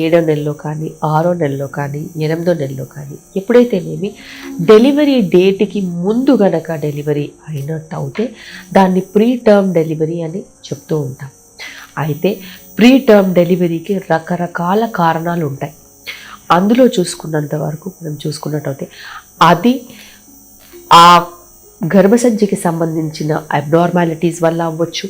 ఏడో నెలలో కానీ ఆరో నెలలో కానీ ఎనిమిదో నెలలో కానీ ఎప్పుడైతేనేమి డెలివరీ డేట్కి ముందు గనక డెలివరీ అయినట్టు అయితే దాన్ని ప్రీ టర్మ్ డెలివరీ అని చెప్తూ ఉంటాం. అయితే ప్రీ టర్మ్ డెలివరీకి రకరకాల కారణాలు ఉంటాయి. అందులో చూసుకున్నంత వరకు మనం చూసుకున్నట్టయితే అది ఆ గర్భసంచికి సంబంధించిన అబ్నార్మాలిటీస్ వల్ల అవ్వచ్చు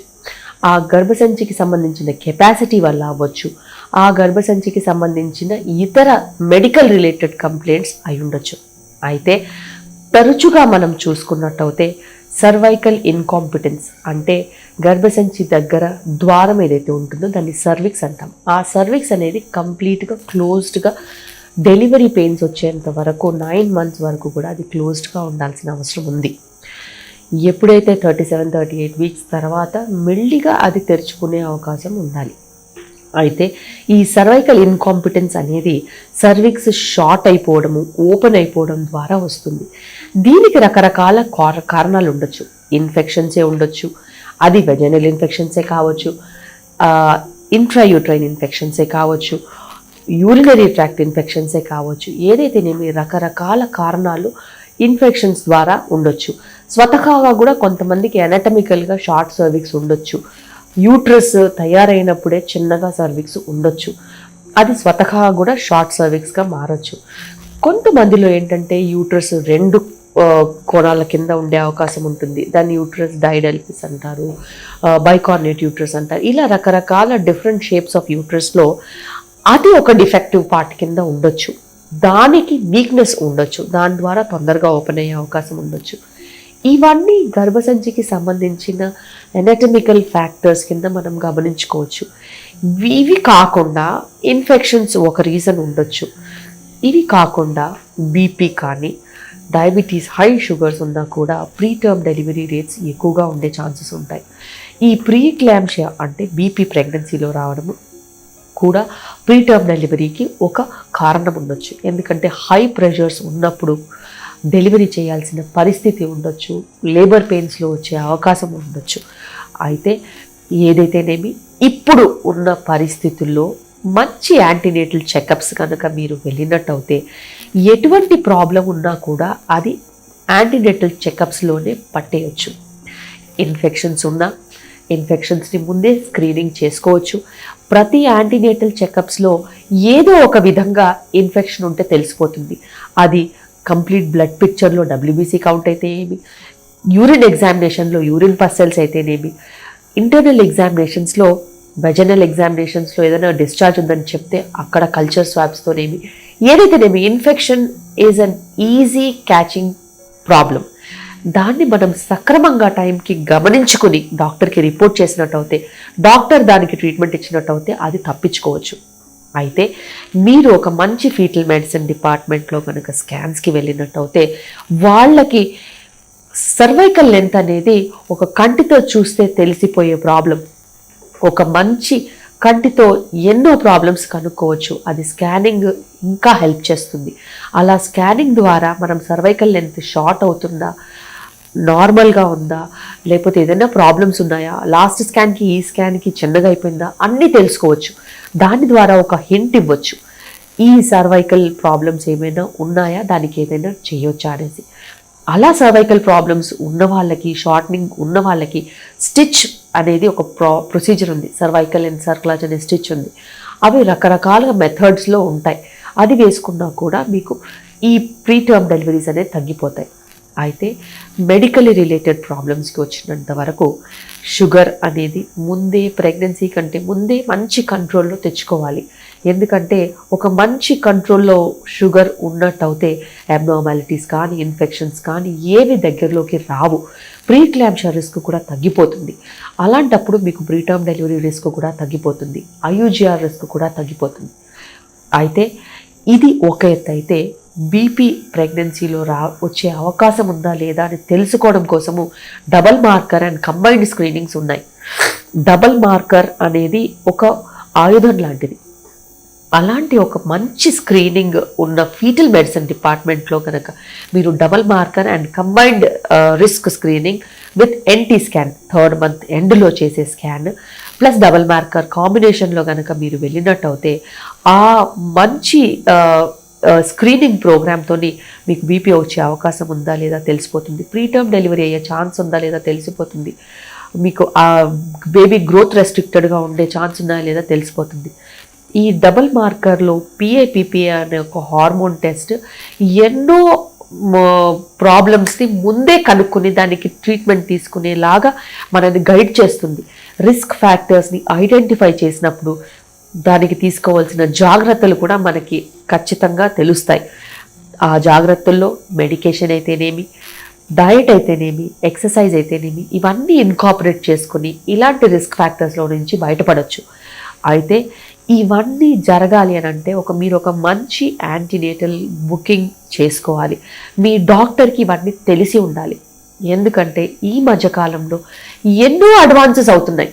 ఆ గర్భసంచికి సంబంధించిన కెపాసిటీ వల్ల అవ్వచ్చు ఆ గర్భసంచికి సంబంధించిన ఇతర మెడికల్ రిలేటెడ్ కంప్లైంట్స్ అయి ఉండొచ్చు. అయితే తరచుగా మనం చూసుకున్నట్టయితే సర్వైకల్ ఇన్కాంపిటెన్స్ అంటే గర్భసంచి దగ్గర ద్వారం ఏదైతే ఉంటుందో దాన్ని సర్విక్స్ అంటాం. ఆ సర్విక్స్ అనేది కంప్లీట్గా క్లోజ్డ్గా డెలివరీ పెయిన్స్ వచ్చేంత వరకు నైన్ మంత్స్ వరకు కూడా అది క్లోజ్డ్గా ఉండాల్సిన అవసరం ఉంది. ఎప్పుడైతే thirty seven thirty eight weeks తర్వాత మెల్లిగా అది తెరుచుకునే అవకాశం ఉండాలి. అయితే ఈ సర్వైకల్ ఇన్కాంపిటెన్స్ అనేది సర్విక్స్ షార్ట్ అయిపోవడము ఓపెన్ అయిపోవడం ద్వారా వస్తుంది. దీనికి రకరకాల కార- కారణాలు ఉండొచ్చు. ఇన్ఫెక్షన్సే ఉండొచ్చు. అది వెజనల్ ఇన్ఫెక్షన్సే కావచ్చు. ఇంట్రాయూట్రైన్ ఇన్ఫెక్షన్సే కావచ్చు. యూరినరీ ట్రాక్ట్ ఇన్ఫెక్షన్సే కావచ్చు. ఏదైతేనేమి రకరకాల కారణాలు ఇన్ఫెక్షన్స్ ద్వారా ఉండొచ్చు. స్వతహాగా కూడా కొంతమందికి ఎనటమికల్గా షార్ట్ సర్విక్స్ ఉండొచ్చు. యూట్రస్ తయారైనప్పుడే చిన్నగా సర్విక్స్ ఉండొచ్చు. అది స్వతహా కూడా షార్ట్ సర్విక్స్గా మారచ్చు. కొంతమందిలో ఏంటంటే యూట్రస్ రెండు కోణాల కింద ఉండే అవకాశం ఉంటుంది. దాన్ని యూట్రస్ డైడల్పిస్ అంటారు బైకార్నేట్ యూట్రస్ అంటారు. ఇలా రకరకాల డిఫరెంట్ షేప్స్ ఆఫ్ యూట్రస్లో అది ఒక డిఫెక్టివ్ పార్ట్ కింద ఉండొచ్చు. దానికి వీక్నెస్ ఉండొచ్చు. దాని ద్వారా తొందరగా ఓపెన్ అయ్యే అవకాశం ఉండొచ్చు. ఇవన్నీ గర్భసంచికి సంబంధించిన ఎనటమికల్ ఫ్యాక్టర్స్ కింద మనం గమనించుకోవచ్చు. ఇవి కాకుండా ఇన్ఫెక్షన్స్ ఒక రీజన్ ఉండొచ్చు. ఇవి కాకుండా బీపీ కానీ డయాబెటీస్ హై షుగర్స్ ఉన్నా కూడా ప్రీ టర్మ్ డెలివరీ రేట్స్ ఎక్కువగా ఉండే ఛాన్సెస్ ఉంటాయి. ఈ ప్రీ క్లాంషియా అంటే బీపీ ప్రెగ్నెన్సీలో రావడము కూడా ప్రీ టర్మ్ డెలివరీకి ఒక కారణం ఉండొచ్చు. ఎందుకంటే హై ప్రెషర్స్ ఉన్నప్పుడు డెలివరీ చేయాల్సిన పరిస్థితి ఉండొచ్చు లేబర్ పెయిన్స్లో వచ్చే అవకాశం ఉండొచ్చు. అయితే ఏదైతేనేమి ఇప్పుడు ఉన్న పరిస్థితుల్లో మంచి యాంటీనేటల్ చెకప్స్ కనుక మీరు వెళ్ళినట్టయితే ఎటువంటి ప్రాబ్లం ఉన్నా కూడా అది యాంటీనేటల్ చెకప్స్లోనే పట్టేయచ్చు. ఇన్ఫెక్షన్స్ ఉన్నా ఇన్ఫెక్షన్స్ని ముందే స్క్రీనింగ్ చేసుకోవచ్చు. ప్రతి యాంటీనేటల్ చెకప్స్లో ఏదో ఒక విధంగా ఇన్ఫెక్షన్ ఉంటే తెలిసిపోతుంది. అది కంప్లీట్ బ్లడ్ పిక్చర్లో డబ్ల్యూబీసీ కౌంట్ అయితే ఏమి? యూరిన్ ఎగ్జామినేషన్లో యూరిన్ పర్సెల్స్ అయితేనేమి ఇంటర్నల్ ఎగ్జామినేషన్స్లో వెజనల్ ఎగ్జామినేషన్స్లో ఏదైనా డిశ్చార్జ్ ఉందని చెప్తే అక్కడ కల్చర్ స్వాబ్స్తోనేమి ఏదైతేనేమి infection is an easy catching problem దాన్ని మనం సక్రమంగా టైంకి గమనించుకుని డాక్టర్కి రిపోర్ట్ చేసినట్టు అయితే డాక్టర్ దానికి ట్రీట్మెంట్ ఇచ్చినట్టు అయితే అది తప్పించుకోవచ్చు. అయితే మీరు ఒక మంచి ఫీటల్ మెడిసిన్ డిపార్ట్మెంట్లో కనుక స్కాన్స్కి వెళ్ళినట్టయితే వాళ్ళకి సర్వైకల్ లెంత్ అనేది ఒక కంటితో చూస్తే తెలిసిపోయే ప్రాబ్లం. ఒక మంచి కంటితో ఎన్నో ప్రాబ్లమ్స్ కనుక్కోవచ్చు. అది స్కానింగ్ ఇంకా హెల్ప్ చేస్తుంది. అలా స్కానింగ్ ద్వారా మనం సర్వైకల్ లెంత్ షార్ట్ అవుతుందా? నార్మల్గా ఉందా? లేకపోతే ఏదైనా ప్రాబ్లమ్స్ ఉన్నాయా? లాస్ట్ స్కాన్కి ఈ స్కాన్కి చిన్నగా అయిపోయిందా అన్నీ తెలుసుకోవచ్చు. దాని ద్వారా ఒక హింట్ ఇవ్వచ్చు. ఈ సర్వైకల్ ప్రాబ్లమ్స్ ఏమైనా ఉన్నాయా? దానికి ఏదైనా చేయొచ్చా అనేసి. అలా సర్వైకల్ ప్రాబ్లమ్స్ ఉన్న వాళ్ళకి షార్ట్నింగ్ ఉన్న వాళ్ళకి స్టిచ్ అనేది ఒక ప్రో ప్రొసీజర్ ఉంది. సర్వైకల్ అండ్ సర్క్లాజ్ అనే స్టిచ్ ఉంది. అవి రకరకాలుగా మెథడ్స్లో ఉంటాయి. అది వేసుకున్నా కూడా మీకు ఈ ప్రీటర్మ్ డెలివరీస్ అనేది తగ్గిపోతాయి. అయితే మెడికలీ రిలేటెడ్ ప్రాబ్లమ్స్కి వచ్చినంత వరకు షుగర్ అనేది ముందే ప్రెగ్నెన్సీ కంటే ముందే మంచి కంట్రోల్లో తెచ్చుకోవాలి. ఎందుకంటే ఒక మంచి కంట్రోల్లో షుగర్ ఉన్నట్టయితే అబ్నార్మాలిటీస్ కానీ ఇన్ఫెక్షన్స్ కానీ ఏవి దగ్గరలోకి రావు. ప్రీ క్లాంషియా రిస్క్ కూడా తగ్గిపోతుంది. అలాంటప్పుడు మీకు ప్రీటర్మ్ డెలివరీ రిస్క్ కూడా తగ్గిపోతుంది. ఐయూజిఆర్ రిస్క్ కూడా తగ్గిపోతుంది. అయితే ఇది ఒక ఎత్తు అయితే బీపీ ప్రెగ్నెన్సీలో రా వచ్చే అవకాశం ఉందా లేదా అని తెలుసుకోవడం కోసము double marker and combined screenings ఉన్నాయి. డబల్ మార్కర్ అనేది ఒక ఆయుధం లాంటిది. అలాంటి ఒక మంచి స్క్రీనింగ్ ఉన్న ఫీటల్ మెడిసిన్ డిపార్ట్మెంట్లో కనుక మీరు double marker and combined risk screening with NT scan third month ఎండ్లో చేసే స్కాన్ ప్లస్ డబల్ మార్కర్ కాంబినేషన్లో కనుక మీరు వెళ్ళినట్టు అయితే ఆ మంచి uh, స్క్రీనింగ్ ప్రోగ్రామ్తో మీకు బీపీ వచ్చే అవకాశం ఉందా లేదా తెలిసిపోతుంది. ప్రీటర్మ్ డెలివరీ అయ్యే ఛాన్స్ ఉందా లేదా తెలిసిపోతుంది. మీకు ఆ బేబీ గ్రోత్ రెస్ట్రిక్టెడ్గా ఉండే ఛాన్స్ ఉందా లేదా తెలిసిపోతుంది. ఈ డబుల్ మార్కర్లో పిఏపిపిఏ అనే ఒక హార్మోన్ టెస్ట్ ఎన్నో ప్రాబ్లమ్స్ని ముందే కనుక్కుని దానికి ట్రీట్మెంట్ తీసుకునేలాగా మనని గైడ్ చేస్తుంది. రిస్క్ ఫ్యాక్టర్స్ని ఐడెంటిఫై చేసినప్పుడు దానికి తీసుకోవాల్సిన జాగ్రత్తలు కూడా మనకి ఖచ్చితంగా తెలుస్తాయి. ఆ జాగ్రత్తల్లో మెడికేషన్ అయితేనేమి డయట్ అయితేనేమి ఎక్సర్సైజ్ అయితేనేమి ఇవన్నీ ఇన్కాపరేట్ చేసుకుని ఇలాంటి రిస్క్ ఫ్యాక్టర్స్లో నుంచి బయటపడవచ్చు అయితే ఇవన్నీ జరగాలి అని అంటే ఒక మీరు ఒక మంచి యాంటీనేటల్ బుకింగ్ చేసుకోవాలి. మీ డాక్టర్కి ఇవన్నీ తెలిసి ఉండాలి. ఎందుకంటే ఈ మధ్యకాలంలో ఎన్నో అడ్వాన్సెస్ అవుతున్నాయి.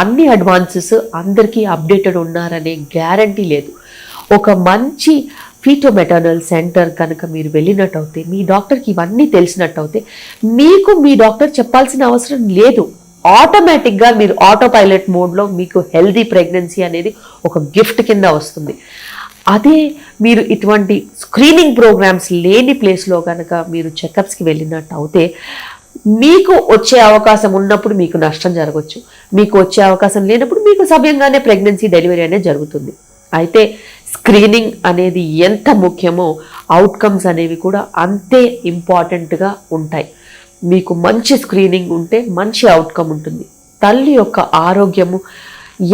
అన్ని అడ్వాన్సెస్ అందరికీ అప్డేటెడ్ ఉన్నారనే గ్యారంటీ లేదు. ఒక మంచి ఫీటోమెటర్నల్ సెంటర్ కనుక మీరు వెళ్ళినట్టయితే మీ డాక్టర్కి ఇవన్నీ తెలిసినట్టయితే మీకు మీ డాక్టర్ చెప్పాల్సిన అవసరం లేదు. ఆటోమేటిక్గా మీరు ఆటో పైలట్ మోడ్లో మీకు హెల్దీ ప్రెగ్నెన్సీ అనేది ఒక గిఫ్ట్ కింద వస్తుంది. అదే మీరు ఇటువంటి స్క్రీనింగ్ ప్రోగ్రామ్స్ లేని ప్లేస్లో కనుక మీరు చెకప్స్కి వెళ్ళినట్టు అయితే మీకు వచ్చే అవకాశం ఉన్నప్పుడు మీకు నష్టం జరగవచ్చు మీకు వచ్చే అవకాశం లేనప్పుడు మీకు సభ్యంగానే ప్రెగ్నెన్సీ డెలివరీ అనేది జరుగుతుంది. అయితే స్క్రీనింగ్ అనేది ఎంత ముఖ్యమో అవుట్కమ్స్ అనేవి కూడా అంతే ఇంపార్టెంట్గా ఉంటాయి. మీకు మంచి స్క్రీనింగ్ ఉంటే మంచి అవుట్కమ్ ఉంటుంది. తల్లి యొక్క ఆరోగ్యము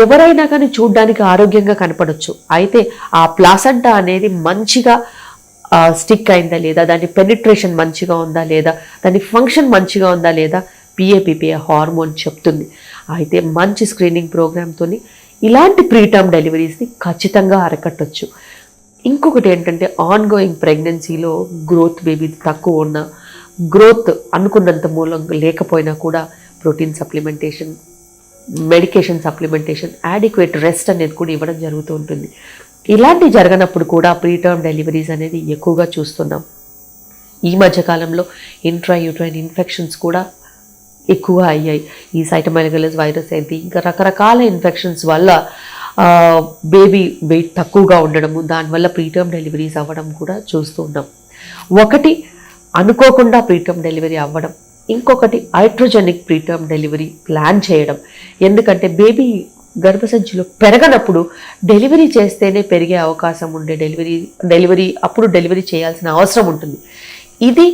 ఎవరైనా కానీ చూడడానికి ఆరోగ్యంగా కనపడవచ్చు అయితే ఆ ప్లాసంటా అనేది మంచిగా స్టిక్ అయిందా లేదా? దాని పెనిట్రేషన్ మంచిగా ఉందా లేదా? దాని ఫంక్షన్ మంచిగా ఉందా లేదా? పిఏపిపిఏ హార్మోన్ చెప్తుంది. అయితే మంచి స్క్రీనింగ్ ప్రోగ్రామ్తో ఇలాంటి ప్రీటర్మ్ డెలివరీస్ని ఖచ్చితంగా అరకట్టచ్చు. ఇంకొకటి ఏంటంటే ఆన్గోయింగ్ ప్రెగ్నెన్సీలో గ్రోత్ బేబీ తక్కువ ఉన్న గ్రోత్ అనుకున్నంత మూలం లేకపోయినా కూడా protein supplementation medication supplementation adequate rest అనేది కూడా ఇవ్వడం జరుగుతూ ఉంటుంది. ఇలాంటి జరగనప్పుడు కూడా ప్రీటర్మ్ డెలివరీస్ అనేది ఎక్కువగా చూస్తున్నాం. ఈ మధ్యకాలంలో ఇంట్రా యూట్రైన్ ఇన్ఫెక్షన్స్ కూడా ఎక్కువ అయ్యాయి. ఈ సైటమైలగలస్ వైరస్ అయితే ఇంకా రకరకాల ఇన్ఫెక్షన్స్ వల్ల బేబీ వెయిట్ తక్కువగా ఉండడము దానివల్ల ప్రీటర్మ్ డెలివరీస్ అవ్వడం కూడా చూస్తున్నాం. ఒకటి అనుకోకుండా ప్రీటర్మ్ డెలివరీ అవ్వడం ఇంకొకటి హైడ్రోజెనిక్ ప్రీటర్మ్ డెలివరీ ప్లాన్ చేయడం. ఎందుకంటే బేబీ గర్భసంచిలో పెరగనప్పుడు డెలివరీ చేస్తేనే పెరిగే అవకాశం ఉండే డెలివరీ డెలివరీ అప్పుడు డెలివరీ చేయాల్సిన అవసరం ఉంటుంది. ఇది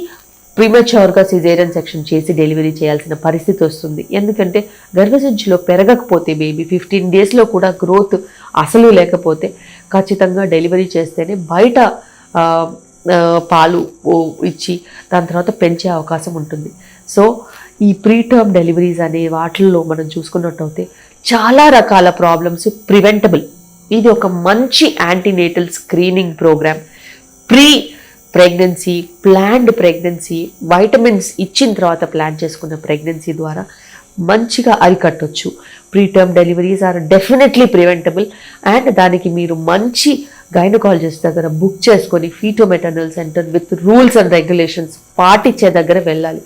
ప్రీమెచ్యూర్గా సిజేరియన్ సెక్షన్ చేసి డెలివరీ చేయాల్సిన పరిస్థితి వస్తుంది. ఎందుకంటే గర్భసంచిలో పెరగకపోతే బేబీ ఫిఫ్టీన్ డేస్లో కూడా గ్రోత్ అసలు లేకపోతే ఖచ్చితంగా డెలివరీ చేస్తేనే బయట పాలు ఇచ్చి దాని తర్వాత పెంచే అవకాశం ఉంటుంది. సో ఈ ప్రీటర్మ్ డెలివరీస్ అనే వాటిల్లో మనం చూసుకున్నట్టయితే చాలా రకాల ప్రాబ్లమ్స్ ప్రివెంటబుల్ ఇది ఒక మంచి antenatal screening programme pre pregnancy planned pregnancy vitamins ఇచ్చిన తర్వాత ప్లాన్ చేసుకున్న ప్రెగ్నెన్సీ ద్వారా మంచిగా అరికట్టొచ్చు. Preterm deliveries are definitely preventable and దానికి మీరు మంచి గైనకాలజిస్ట్ దగ్గర బుక్ చేసుకొని fetomaternal centre with rules and regulations పాటించే దగ్గర వెళ్ళాలి.